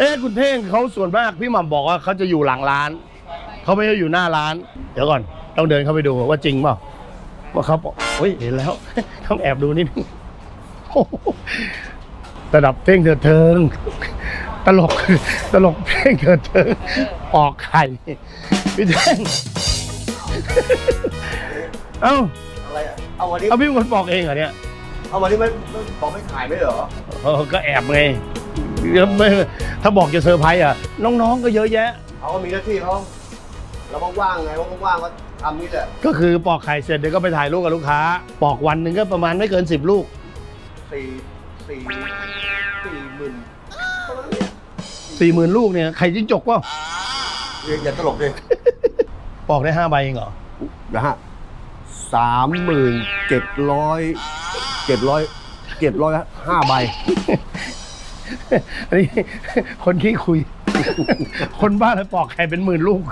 เอ๊ะคุณเท่งเขาส่วนมากพี่หม่ำบอกว่าเขาจะอยู่หลังร้าน เขาไม่ได้อยู่หน้าร้าน เดี๋ยวก่อนต้องเดินเข้าไปดูว่าจริงเปล่าว่าเขาบอกเฮ้ยเห็นแล้ว ต้องแอบดูนิดนึงโอ้โหระดับเท่งเถิดเทิง ตลกตลกเท่งเถิดเทิงออกไข่พี่เท่งเอ้าอะไรอะเอาวันนี้เอาพี่เป็นคนบอกเองเหรอเนี่ย เอาวันนี้ไม่ไม่บอกไม่ขายไม่เหรอเออก็แอบไงเดี๋ยวไม่ ถ้าบอกจะเซอร์ไพรส์อะ น้องๆก็เยอะแยะ เขาก็มีหน้าที่เขาเราว่างๆไงว่างๆก็ทำนี่แหละก็คือปอกไข่เสร็จเดี๋ยวก็ไปถ่ายรูปกับลูกค้า ปอกวันหนึ่งก็ประมาณไม่เกินสิบลูก สี่สี่สี่หมื่นเท่านั้นเนี่ยสี่หมื่นลูกเนี่ยไข่จิ้งจกว่าเรียนอย่าตลกเลยปอกได้ห้าใบเองเหรอนะฮะสามหมื่นเจ็ดร้อยเจ็ดร้อยเจ็ดร้อยห้าใบ อันนี้คนขี้คุย คนบ้าเลยปอกไข่เป็นหมื่นลูก